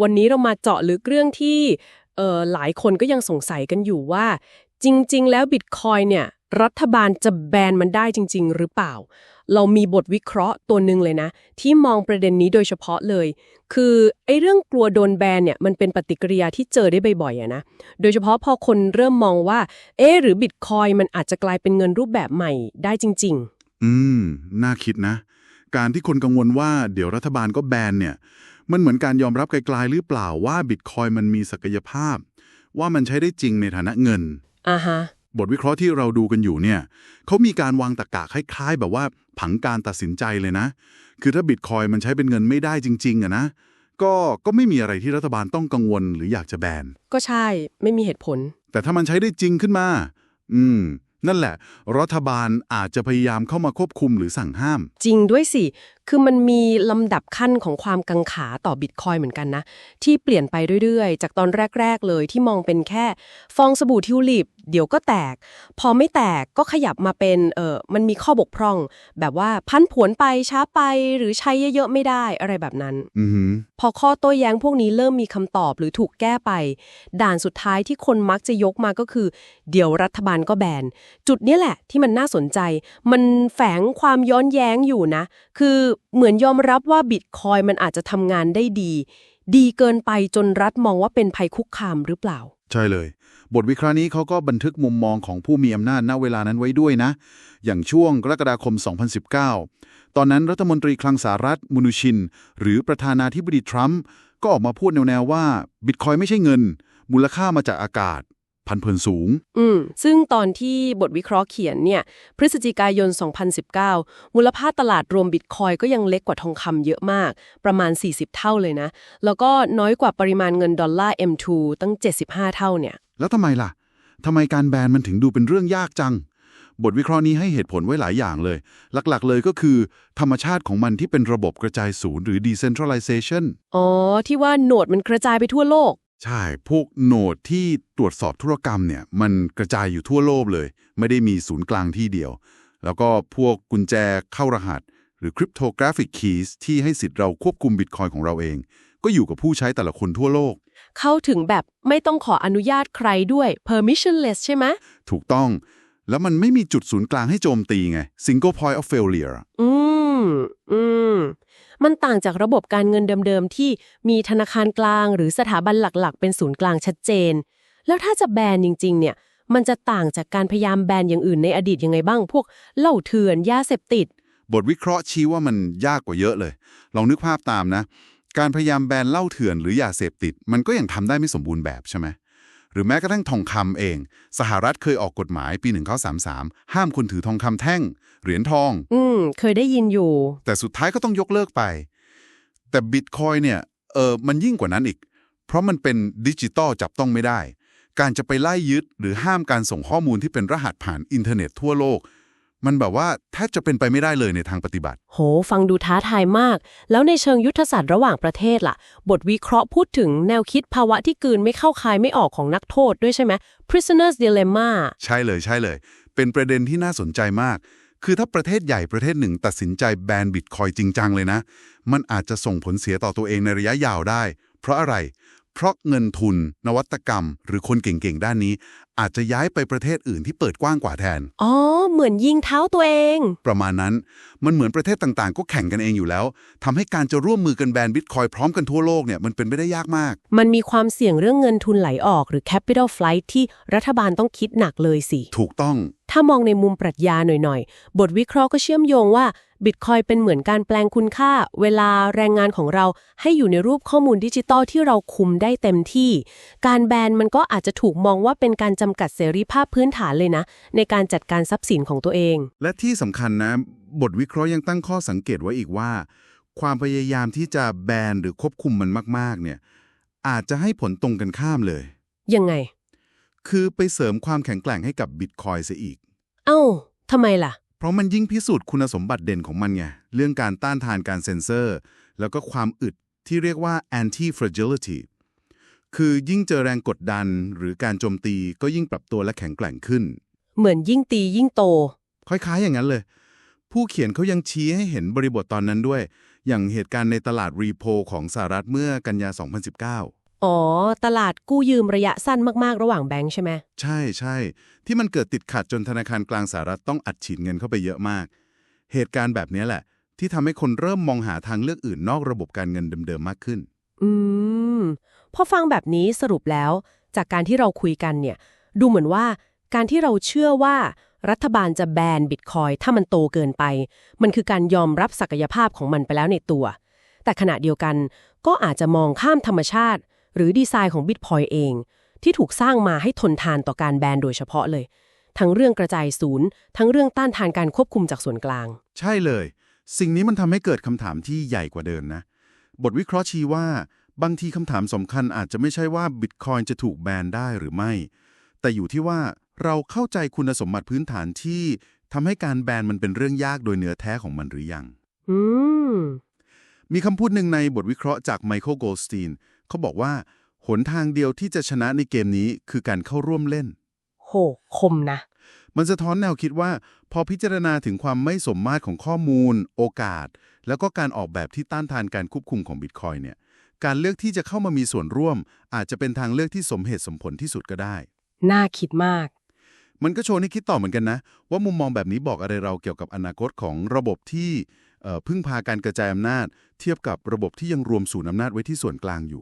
วันนี้เรามาเจาะลึกเรื่องที่เอ่อหลายคนก็ยังสงสัยกันอยู่ว่า จริง ๆ แล้วบิตคอยเนี่ยรัฐบาลจะแบนมันได้จริง ๆ หรือเปล่า เรามีบทวิเคราะห์ตัวหนึ่งเลยนะ ที่มองประเด็นนี้โดยเฉพาะเลย คือไอ้เรื่องกลัวโดนแบนเนี่ยมันเป็นปฏิกิริยาที่เจอได้บ่อยๆอะนะ โดยเฉพาะพอคนเริ่มมองว่า เอ๊หรือบิตคอยมันอาจจะกลายเป็นเงินรูปแบบใหม่ได้จริง ๆ อืม น่าคิดนะ การที่คนกังวลว่าเดี๋ยวรัฐบาลก็แบนเนี่ย มันเหมือนการยอมรับไกลๆหรือเปล่าว่าบิตคอยมันมีศักยภาพ ว่ามันใช้ได้จริงในฐานะเงินๆอ่าฮะบทวิเคราะห์ที่เราดูกันอยู่เนี่ยเขามีการวางตรรกะคล้ายๆ แบบว่าผังการตัดสินใจเลยนะ คือถ้าบิตคอยมันใช้เป็นเงินไม่ได้จริงๆอะนะก็ก็ไม่มีอะไรที่รัฐบาลต้องกังวลหรืออยากจะแบน ก็ใช่ไม่มีเหตุผล แต่ถ้ามันใช้ได้จริงขึ้นมา อืม นั่นแหละ รัฐบาลอาจจะพยายามเข้ามาควบคุมหรือสั่งห้าม จริงด้วยสิ คือมันมีลำดับขั้นของความกังขาต่อบิตคอยเหมือนกันนะ ที่เปลี่ยนไปเรื่อยๆ จากตอนแรก ๆ เลยที่มองเป็นแค่ ฟองสบู่ทิวลิป เดี๋ยวก็แตก พอไม่แตกก็ขยับมาเป็นเออมันมีข้อบกพร่อง แบบว่าพันผวนไปช้าไปหรือใช้เยอะๆไม่ได้อะไรแบบนั้นอือหือพอข้อโต้แย้งพวกนี้เริ่มมีคำตอบหรือถูกแก้ไป ด่านสุดท้ายที่คนมักจะยกมาก็คือ เดี๋ยวรัฐบาลก็แบนจุดนี้แหละที่มันน่าสนใจ มันแฝงความย้อนแย้งอยู่นะ คือเหมือนยอมรับว่าบิตคอยมันอาจจะทำงานได้ดี ดีเกินไปจนรัฐมองว่าเป็นภัยคุกคามหรือเปล่า ใช่เลย บทวิเคราะห์นี้เขาก็บันทึกมุมมองของผู้มีอำนาจณเวลานั้นไว้ด้วยนะ อย่างช่วงกรกฎาคม 2019 ตอนนั้นรัฐมนตรีคลังสหรัฐมุนุชิน หรือประธานาธิบดีทรัมป์ก็ออกมาพูดแนวๆว่าบิตคอยไม่ใช่เงิน มูลค่ามาจากอากาศ พันเพลินสูง อืม ซึ่งตอนที่บทวิเคราะห์เขียนเนี่ย พฤศจิกายน 2019 มูลค่าตลาดรวมบิตคอยก็ยังเล็กกว่าทองคำเยอะมาก ประมาณ 40 เท่าเลยนะ แล้วก็น้อยกว่าปริมาณเงินดอลลาร์ M2 ตั้ง 75 เท่าเนี่ย แล้วทำไมล่ะ ทำไมการแบนมันถึงดูเป็นเรื่องยากจัง บทวิเคราะห์นี้ให้เหตุผลไว้หลายอย่างเลย หลักๆ เลยก็คือ ธรรมชาติของมันที่เป็นระบบกระจายศูนย์หรือ decentralization อ๋อ ที่ว่าโหนดมันกระจายไปทั่วโลก ใช่ พวกโหนดที่ตรวจสอบธุรกรรมเนี่ยมันกระจายอยู่ทั่วโลกเลย ไม่ได้มีศูนย์กลางที่เดียว แล้วก็พวกกุญแจเข้ารหัส หรือ cryptographic keys ที่ให้สิทธิ์เราควบคุมบิตคอยของเราเอง ก็อยู่กับผู้ใช้แต่ละคนทั่วโลก เข้าถึงแบบไม่ต้องขออนุญาตใครด้วย permissionless ใช่ไหมถูกต้อง แล้วมันไม่มีจุดศูนย์กลางให้โจมตีไง single point of failure อืม อืม มันต่างจากระบบการเงินเดิมๆ ที่มีธนาคารกลางหรือสถาบันหลักๆ เป็นศูนย์กลางชัดเจน แล้วถ้าจะแบนจริง ๆ เนี่ย มันจะต่างจากการพยายามแบนอย่างอื่นในอดีตยังไงบ้าง พวกเหล้าเถื่อนยาเสพติด บทวิเคราะห์ชี้ว่ามันยากกว่าเยอะเลย ลองนึกภาพตามนะ การพยายามแบนเหล้าเถื่อนหรือยาเสพติด มันก็ยังทำได้ไม่สมบูรณ์แบบใช่ไหม หรือแม้กระทั่งทองคำเอง สหรัฐเคยออกกฎหมายปี 1933 ห้ามคนถือทองคำแท่ง เหรียญทอง อืม เคยได้ยินอยู่ แต่สุดท้ายก็ต้องยกเลิกไป แต่บิตคอยเนี่ย เออมันยิ่งกว่านั้นอีก เพราะมันเป็นดิจิตอลจับต้องไม่ได้ การจะไปไล่ยึดหรือห้ามการส่งข้อมูลที่เป็นรหัสผ่านอินเทอร์เน็ตทั่วโลก มันแบบว่าแทบจะเป็นไปไม่ได้เลยในทางปฏิบัติ โห ฟังดูท้าทายมาก แล้วในเชิงยุทธศาสตร์ระหว่างประเทศล่ะ บทวิเคราะห์พูดถึงแนวคิดภาวะที่กลืนไม่เข้าคายไม่ออกของนักโทษด้วยใช่ไหม prisoner's dilemma ใช่เลยใช่เลย เป็นประเด็นที่น่าสนใจมาก คือถ้าประเทศใหญ่ประเทศหนึ่งตัดสินใจแบนบิตคอยจริงจังเลยนะ มันอาจจะส่งผลเสียต่อตัวเองในระยะยาวได้ เพราะอะไร เพราะเงินทุน นวัตกรรม หรือคนเก่งๆด้านนี้อาจจะย้ายไปประเทศอื่นที่เปิดกว้างกว่าแทน อ๋อ เหมือนยิงเท้าตัวเอง ประมาณนั้น มันเหมือนประเทศต่างๆ ก็แข่งกันเองอยู่แล้วทำให้การจะร่วมมือกันแบนบิตคอยพร้อมกันทั่วโลกเนี่ยมันเป็นไปได้ยากมาก มันมีความเสี่ยงเรื่องเงินทุนไหลออกหรือ capital flight ที่รัฐบาลต้องคิดหนักเลยสิ ถูกต้อง ถ้ามองในมุมปรัชญาหน่อยๆ บทวิเคราะห์ก็เชื่อมโยงว่าบิตคอยเป็นเหมือนการแปลงคุณค่า เวลาแรงงานของเราให้อยู่ในรูปข้อมูลดิจิตอลที่เราคุมได้เต็มที่ การแบนมันก็อาจจะถูกมองว่าเป็นการจำกัดเสรีภาพพื้นฐานเลยนะ ในการจัดการทรัพย์สินของตัวเอง และที่สำคัญนะ บทวิเคราะห์ยังตั้งข้อสังเกตไว้อีกว่า ความพยายามที่จะแบนหรือควบคุมมันมากๆ เนี่ย อาจจะให้ผลตรงกันข้ามเลย ยังไง คือไปเสริมความแข็งแกร่งให้กับบิตคอยเสียอีก เอ้าทำไมล่ะ เพราะมันยิ่งพิสูจน์คุณสมบัติเด่นของมันไงเรื่องการต้านทานการเซ็นเซอร์ แล้วก็ความอึดที่เรียกว่า anti fragility คือยิ่งเจอแรงกดดันหรือการโจมตีก็ยิ่งปรับตัวและแข็งแกร่งขึ้น เหมือนยิ่งตียิ่งโต คล้ายๆอย่างนั้นเลย ผู้เขียนเขายังชี้ให้เห็นบริบทตอนนั้นด้วย อย่างเหตุการณ์ในตลาดรีโพของสหรัฐเมื่อกันยา 2019 อ๋อ ตลาดกู้ยืมระยะสั้นมากๆ ระหว่างแบงค์ใช่ไหม ใช่ใช่ที่มันเกิดติดขัดจนธนาคารกลางสหรัฐต้องอัดฉีดเงินเข้าไปเยอะมาก เหตุการณ์แบบนี้แหละ ที่ทำให้คนเริ่มมองหาทางเลือกอื่นนอกระบบการเงินเดิมๆมากขึ้น อืม พอฟังแบบนี้สรุปแล้ว จากการที่เราคุยกันเนี่ย ดูเหมือนว่าการที่เราเชื่อว่ารัฐบาลจะแบนบิตคอยถ้ามันโตเกินไป มันคือการยอมรับศักยภาพของมันไปแล้วในตัว แต่ขณะเดียวกันก็อาจจะมองข้ามธรรมชาติ หรือดีไซน์ของบิตคอยเอง ที่ถูกสร้างมาให้ทนทานต่อการแบนโดยเฉพาะเลย ทั้งเรื่องกระจายศูนย์ ทั้งเรื่องต้านทานการควบคุมจากส่วนกลาง ใช่เลย สิ่งนี้มันทำให้เกิดคำถามที่ใหญ่กว่าเดิมนะ บทวิเคราะห์ชี้ว่า บางทีคำถามสำคัญอาจจะไม่ใช่ว่าบิตคอยจะถูกแบนได้หรือไม่ แต่อยู่ที่ว่าเราเข้าใจคุณสมบัติพื้นฐานที่ทำให้การแบนมันเป็นเรื่องยากโดยเนื้อแท้ของมันหรือยัง อืม มีคำพูดหนึ่งในบทวิเคราะห์จากไมเคิลโกลสตีนเขาบอกว่า หนทางเดียวที่จะชนะในเกมนี้คือการเข้าร่วมเล่น โห คมนะ มันสะท้อนแนวคิดว่า พอพิจารณาถึงความไม่สมมาตรของข้อมูล โอกาส แล้วก็การออกแบบที่ต้านทานการควบคุมของบิตคอยเนี่ย การเลือกที่จะเข้ามามีส่วนร่วม อาจจะเป็นทางเลือกที่สมเหตุสมผลที่สุดก็ได้ น่าคิดมาก มันก็โชว์ให้คิดต่อเหมือนกันนะ ว่ามุมมองแบบนี้บอกอะไรเราเกี่ยวกับอนาคตของระบบที่เอ่อพึ่งพาการกระจายอำนาจ เทียบกับระบบที่ยังรวมศูนย์อำนาจไว้ที่ส่วนกลางอยู่